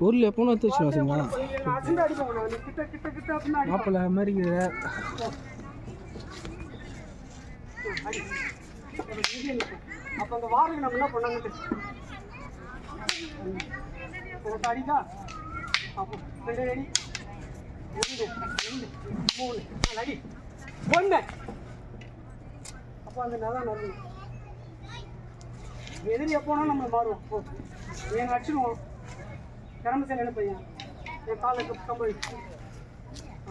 ஊரில் எப்போ வந்து வச்சு வச்சுங்களா நான் மாதிரி அப்போ அந்த வாரம் நம்ம என்ன பண்ணாங்க எனக்கு அப்போ ரெண்டு அடி. ரெண்டு ரெண்டு மூணு. நாலு அடி. ஒன்று அப்போ அந்த நல்லா நல்லது எதிரி எப்போனா நம்ம மாறுவோம். போ. என் அடிச்சிடுவோம் கிளம்ப செல்ல என்ன பையன்? என் காலுக்கு கம்பளி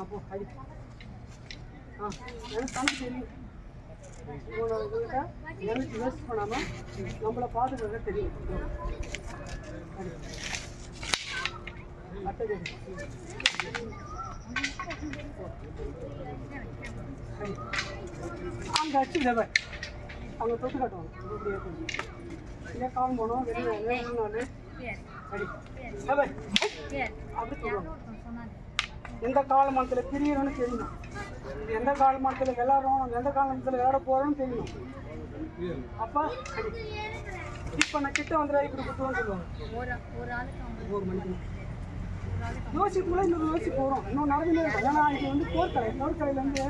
அப்போ அடி. ஆ எனக்கு கணக்கு தெரியும்? எனக்கு யோசிச்சு பண்ணாமல் நம்மளை பாதுகாக்க தெரியும். அடி. அடுத்தது அங்கே அடிச்சு தேவை அங்கே தொட்டு காட்டுவாங்க. இப்படி ஏற்று இதே கால் போனோம் வெளியே அடி தேவை அப்படி சொல்லுவாங்க. எந்த காலமானத்தில் பிரியணும்னு தெரியணும் எந்த காலமானத்தில் விளாட்றோம் எந்த காலமானத்தில் விளையாட போகிறோம்னு தெரியணும் அப்பா இப்போ நான் கிட்ட வந்துடுறா இப்படி குத்துவோம்னு சொல்லுவாங்க. ஒரு மணிக்கு யோசிக்குள்ள இன்னொரு யோசிச்சு போகிறோம் இன்னும் நடந்துனே இருக்கும் ஏன்னா இது வந்து போர்க்கலை போர்க்கலையில் வந்து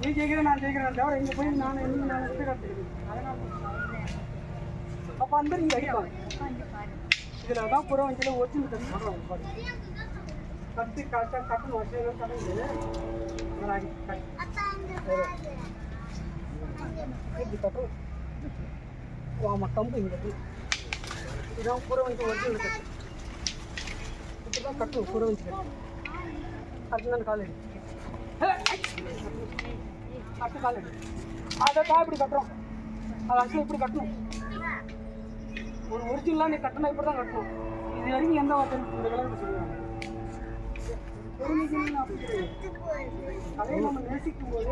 நீ ஜெயிக்கிறேன் நான் ஜெயிக்கிறேன். தவிர இங்கே போய் நான் இன்னும் நான் எடுத்து காட்டுறேன் அதனால அப்போ அந்த நீங்கள் அடிப்பாங்க இதில் தான் புறம் வண்டியில் ஒரிஜினல் கட்டு பண்ணுவாங்க பாரு. கரெக்டாக கட்டணும் வச்சு கட்டுது அதனால கட்டு ஆமாம் கம்பு இங்கே இருக்கு. இதான் புறம் வந்து ஒரிஜினல் கட்டு இப்படி தான் கட்டும் புறம் வச்சு கட்டு. காலேஜ் தான் கால் அதை தான் இப்படி கட்டுறோம். அது ஆக்சுவலாக இப்படி கட்டணும். ஒரு ஒரிஜினலாக நீ கட்டினா இப்படி தான் கட்டணும். இது வரைக்கும் எந்த வார்த்தை இந்த கலருக்கு சொல்லுவாங்க அதே நம்ம நேசிக்கும் போது